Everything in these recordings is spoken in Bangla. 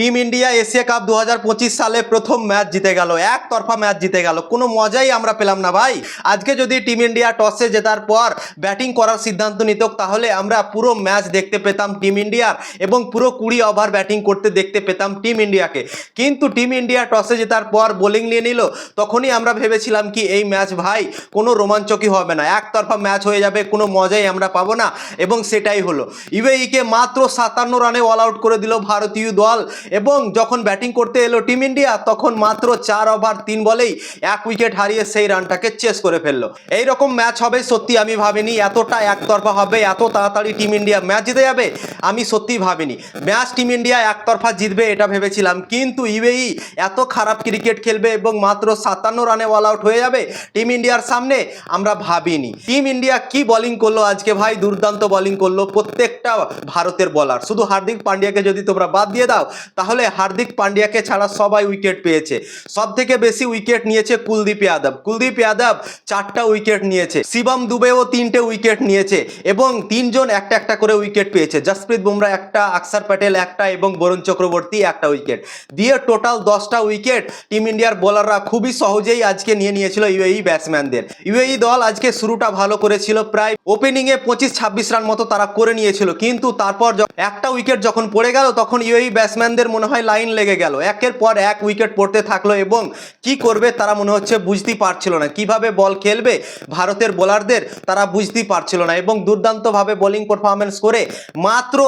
টিম ইন্ডিয়া এশিয়া কাপ দু হাজার পঁচিশ সালে প্রথম ম্যাচ জিতে গেল, একতরফা ম্যাচ জিতে গেল। কোনো মজাই আমরা পেলাম না ভাই। আজকে যদি টিম ইন্ডিয়া টসে জেতার পর ব্যাটিং করার সিদ্ধান্ত নিত, তাহলে আমরা পুরো ম্যাচ দেখতে পেতাম টিম ইন্ডিয়ার এবং পুরো কুড়ি ওভার ব্যাটিং করতে দেখতে পেতাম টিম ইন্ডিয়াকে। কিন্তু টিম ইন্ডিয়া টসে জেতার পর বোলিং নিয়ে নিল, তখনই আমরা ভেবেছিলাম কি, এই ম্যাচ ভাই, কোনো রোমাঞ্চকই হবে না। একতরফা ম্যাচ হয়ে যাবে, কোনো মজাই আমরা পাবো না। এবং সেটাই হলো। ইউএইকে মাত্র সাতান্ন রানে অল আউট করে দিল ভারতীয় দল এবং যখন ব্যাটিং করতে এলো টিম ইন্ডিয়া, তখন মাত্র চার ওভার, তিন বলেই এক উইকেট হারিয়ে সেই রানটাকে চেস করে ফেলল। এইরকম ম্যাচ হবে সত্যি আমি ভাবিনি। এতটা একতরফা হবে, এত তাড়াতাড়ি টিম ইন্ডিয়া ম্যাচ জিতে যাবে, আমি সত্যি ভাবিনি। ম্যাচ টিম ইন্ডিয়া একতরফা জিতবে এটা ভেবেছিলাম, কিন্তু ইউএই এত খারাপ ক্রিকেট খেলবে এবং মাত্র সাতান্ন রানে অল আউট হয়ে যাবে টিম ইন্ডিয়ার সামনে, আমরা ভাবিনি। টিম ইন্ডিয়া কি বোলিং করল আজকে ভাই? দুর্দান্ত বোলিং করল প্রত্যেকটা ভারতের বলার শুধু হার্দিক পান্ডিয়াকে যদি তোমরা বাদ দিয়ে দাও তাহলে হার্দিক পান্ডিয়াকে ছাড়া সবাই উইকেট পেয়েছে। সব থেকে বেশি উইকেট নিয়েছে কুলদীপ যাদব। কুলদীপ যাদব চারটা উইকেট নিয়েছে। শিবম দুবেও তিনটে উইকেট নিয়েছে এবং তিনজন একটা একটা করে উইকেট পেয়েছে। জসপ্রীত বুমরা একটা, আকসার প্যাটেল একটা এবং বরুণ চক্রবর্তী একটা উইকেট দিয়ে টোটাল দশটা উইকেট টিম ইন্ডিয়ার বোলাররা খুবই সহজেই আজকে নিয়ে নিয়েছিল ইউএই ব্যাটসম্যানদের ইউএই দল আজকে শুরুটা ভালো করেছিল। প্রায় ওপেনিংয়ে পঁচিশ ছাব্বিশ রান মতো তারা করে নিয়েছিল। কিন্তু তারপর একটা উইকেট যখন পড়ে গেল, তখন ইউএই ব্যাটসম্যানদের মনে হয় লাইন লেগে গেল। একের পর এক উইকেট পড়তে থাকল এবং কি করবে তারা মনে হচ্ছে বুঝতেই পারছিল না। কীভাবে বল খেলবে ভারতের বোলারদের তারা বুঝতেই পারছিল না এবং দুর্দান্তভাবে বোলিং পারফরমেন্স করে মাত্র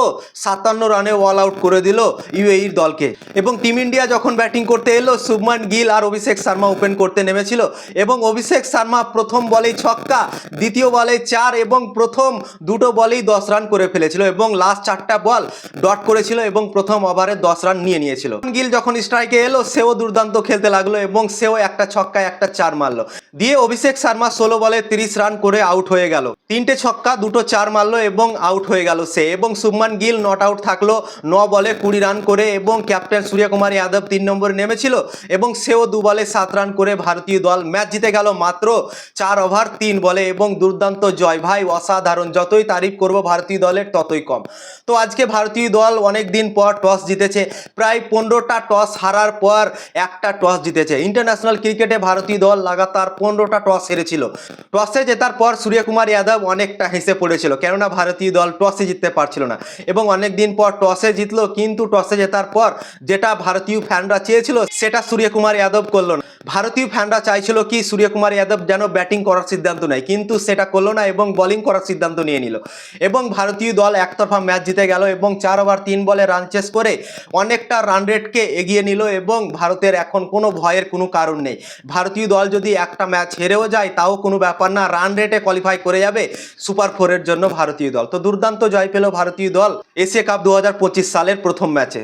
সাতান্ন রানে অল আউট করে দিল ইউএইর দলকে। এবং টিম ইন্ডিয়া যখন ব্যাটিং করতে এলো, শুভমান গিল আর অভিষেক শর্মা ওপেন করতে নেমেছিল এবং অভিষেক শর্মা প্রথম বলেই ছক্কা, দ্বিতীয় বলে চার এবং প্রথম দুটো বলেই দশ রান করে ফেলেছিল এবং লাস্ট চারটা বল ডট করেছিল এবং প্রথম ওভারে দশ রান নিয়ে নিয়েছিল। গিল যখন স্ট্রাইকে এলো, সেও দুর্দান্ত খেলতে লাগল এবং সেও একটা ছক্কায় একটা চার মারলো। দিয়ে অভিষেক শর্মা ষোলো বলে তিরিশ রান করে আউট হয়ে গেল। তিনটে ছক্কা, দুটো চার মারলো এবং আউট হয়ে গেল সে এবং শুভমান গিল নট আউট থাকল ন বলে কুড়ি রান করে এবং ক্যাপ্টেন সূর্যকুমার যাদব তিন নম্বরে নেমেছিল এবং সেও দু বলে সাত রান করে ভারতীয় দল ম্যাচ জিতে গেল মাত্র চার ওভার তিন বলে এবং দুর্দান্ত জয়। ভাই, অসাধারণ, যতই তারিফ করব ভারতীয় দলের ততই কম। তো আজকে ভারতীয় দল অনেক দিন পর টস জিতেছে। প্রায় পনেরোটা টস হারার পর একটা টস জিতেছে। ইন্টারন্যাশনাল ক্রিকেটে ভারতীয় দল লাগাতার পনেরোটা টস হেরেছিল। টসে জেতার পর সূর্যকুমার যাদব অনেকটা হেসে পড়েছিল, কেননা ভারতীয় দল টসে জিততে পারছিল না। এবং অনেক দিন পর টসে জিতলো, কিন্তু টসে জেতার পর যেটা ভারতীয় ফ্যানরা চেয়েছিল, সেটা সূর্যকুমার যাদব করল না। ভারতীয় ফ্যানরা চাইছিল কি সূর্যকুমার যাদব যেন ব্যাটিং করার সিদ্ধান্ত নেয়, কিন্তু সেটা করল না এবং বোলিং করার সিদ্ধান্ত নিয়ে নিল। এবং ভারতীয় দল একতরফা ম্যাচ জিতে গেল এবং চার ওভার তিন বলে রান চেস করে অনেকটা রান রেটকে এগিয়ে নিল এবং ভারতের এখন কোনো ভয়ের কোনো কারণ নেই। ভারতীয় দল যদি একটা ম্যাচ হেরেও যায়, তাও কোনো ব্যাপার না রান রেটে কোয়ালিফাই করে যাবে সুপার ফোরের জন্য ভারতীয় দল। তো দুর্দান্ত জয় পেল ভারতীয় দল এশিয়া কাপ দু হাজার পঁচিশ সালের প্রথম ম্যাচে